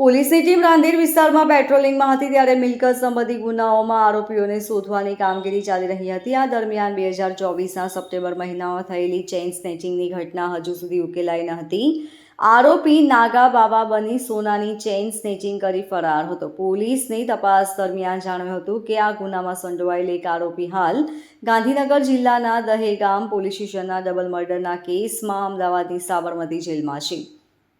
પોલીસની ટીમ રાંદેર વિસ્તારમાં પેટ્રોલિંગમાં હતી ત્યારે મિલકત સંબંધી ગુનાઓમાં આરોપીઓને શોધવાની કામગીરી ચાલી રહી હતી. આ દરમિયાન બે હજાર ચોવીસના સપ્ટેમ્બર મહિનામાં થયેલી ચેઇન સ્નેચિંગની ઘટના હજુ સુધી ઉકેલાઈ ન હતી. આરોપી નાગા બાબા બની સોનાની ચેઇન સ્નેચિંગ કરી ફરાર હતો. પોલીસની તપાસ દરમિયાન જાણ્યું હતું કે આ ગુનામાં સંડોવાયેલ એક આરોપી હાલ ગાંધીનગર જિલ્લાના દહેગામ પોલીસ સ્ટેશનના ડબલ મર્ડરના કેસમાં અમદાવાદની સાબરમતી જેલમાં છે.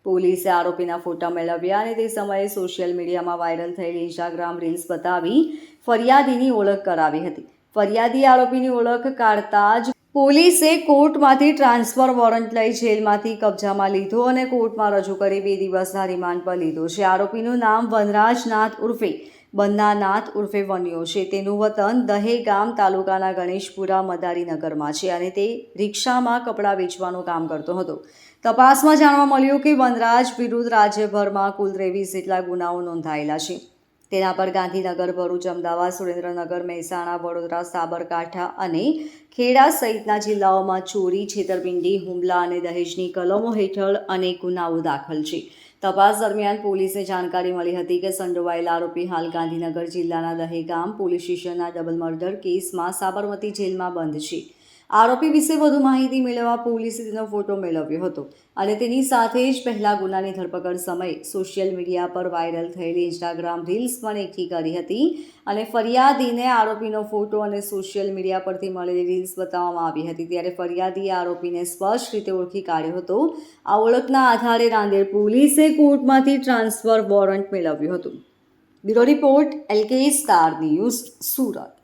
પોલીસે આરોપીના ફોટા મેળવ્યા અને તે સમયે સોશિયલ મીડિયામાં વાયરલ થયેલી ઇન્સ્ટાગ્રામ રીલ્સ બતાવી ફરિયાદીની ઓળખ કરાવી હતી. ફરિયાદી આરોપીની ઓળખ કાઢતા જ પોલીસે કોર્ટમાંથી ટ્રાન્સફર વોરંટ લઈ જેલમાંથી કબજામાં લીધો અને કોર્ટમાં રજૂ કરી બે દિવસના રિમાન્ડ પર લીધો છે. આરોપીનું નામ વનરાજનાથ ઉર્ફે બંદાનાથ ઉર્ફે વન્યો છે. તેનું વતન દહેગામ તાલુકાના ગણેશપુરા મદારીનગરમાં છે અને તે રિક્ષામાં કપડાં વેચવાનું કામ કરતો હતો. તપાસમાં જાણવા મળ્યું કે વનરાજ વિરુદ્ધ રાજ્યભરમાં કુલ ત્રેવીસ જેટલા ગુનાઓ નોંધાયેલા છે. તેના પર ગાંધીનગર, ભરૂચ, અમદાવાદ, સુરેન્દ્રનગર, મહેસાણા, વડોદરા, સાબરકાંઠા અને ખેડા સહિતના જિલ્લાઓમાં ચોરી, છેતરપિંડી, હુમલા અને દહેજની કલમો હેઠળ અનેક ગુનાઓ દાખલ છે. તપાસ દરમિયાન પોલીસને જાણકારી મળી હતી કે સંડોવાયેલા આરોપી હાલ ગાંધીનગર જિલ્લાના દહેગામ પોલીસ સ્ટેશનના ડબલ મર્ડર કેસમાં સાબરમતી જેલમાં બંધ છે. આરોપી વિશે વધુ માહિતી મેળવવા પોલીસે તેનો ફોટો મેળવ્યો હતો અને તેની સાથે જ પહેલા ગુનાની ધરપકડ સમયે સોશિયલ મીડિયા પર વાયરલ થયેલી ઇન્સ્ટાગ્રામ રીલ્સ પણ એકઠી કરી હતી અને ફરિયાદીને આરોપીનો ફોટો અને સોશિયલ મીડિયા પરથી મળેલી રીલ્સ બતાવવામાં આવી હતી. ત્યારે ફરિયાદીએ આરોપીને સ્પષ્ટ રીતે ઓળખી કાઢ્યો હતો. આ ઓળખના આધારે રાંદેર પોલીસે કોર્ટમાંથી ટ્રાન્સફર વોરંટ મેળવ્યું હતું. Bureau report, L K star news, Surat.